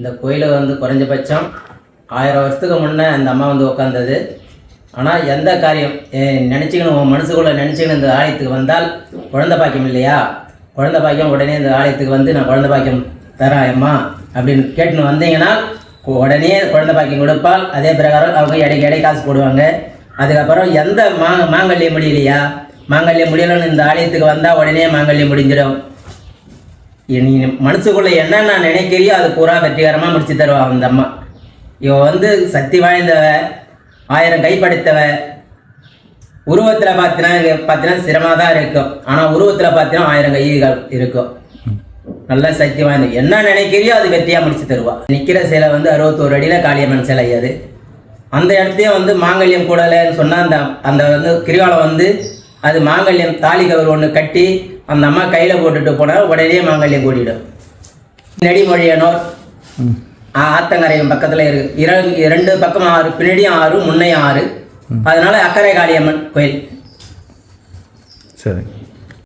இந்த கோயிலை வந்து குறைஞ்சபட்சம் ஆயிரம் வருஷத்துக்கு முன்னே அந்த அம்மா வந்து உட்காந்தது ஆனால் எந்த காரியம்? நினச்சிக்கணும் உன் மனசுக்குள்ளே நினச்சிக்கணும் இந்த ஆலயத்துக்கு வந்தால் குழந்த பாக்கியம் இல்லையா? குழந்த பாக்கியம் உடனே இந்த ஆலயத்துக்கு வந்து நான் குழந்த பாக்கியம் தரேன் அம்மா அப்படின்னு கேட்டுன்னு வந்தீங்கன்னா உடனே குழந்த பாக்கியம் கொடுப்பால் அதே பிரகாரம் அவங்க இடைக்கு இடை காசு போடுவாங்க. அதுக்கப்புறம் எந்த மா மாங்கல்யம் முடியலையா? மாங்கல்யம் முடியலன்னு இந்த ஆலயத்துக்கு வந்தால் உடனே மாங்கல்யம் முடிஞ்சிடும். நீ மனசுக்குள்ள என்னென்ன நினைக்கிறியோ அது பூரா வெற்றிகரமாக முடிச்சு தருவா அந்த அம்மா. இவ வந்து சக்தி வாய்ந்தவ ஆயிரம் கை படைத்தவ. உருவத்தில் பார்த்தீங்கன்னா இங்கே பார்த்தீங்கன்னா சிரமமாக தான் இருக்கும். ஆனால் உருவத்தில் பார்த்தீங்கன்னா ஆயிரம் கைகள் இருக்கும். நல்ல சக்தி வாய்ந்த என்ன நினைக்கிறியோ அது வெற்றியாக முடிச்சு தருவா. நிற்கிற சிலை வந்து அறுபத்தோரு அடியில் காளியம்மன் சிலை அது. அந்த இடத்தையும் வந்து மாங்கல்யம் கூடலைன்னு சொன்னால் அந்த அந்த வந்து கிரிவாலம் வந்து அது மாங்கல்யம் தாலி கவர் ஒன்று கட்டி அந்த அம்மா கையில் போட்டுட்டு போனால் உடனே மாங்கல்யம் கூடிடும். நெடிமொழியனோர் ஆத்தங்கரையும் பக்கத்தில் இருக்கு இர- இரண்டு பக்கம் ஆறு பின்னாடியும் ஆறு முன்னையும் ஆறு. அதனால அக்கரை காளியம்மன் கோயில். சரி.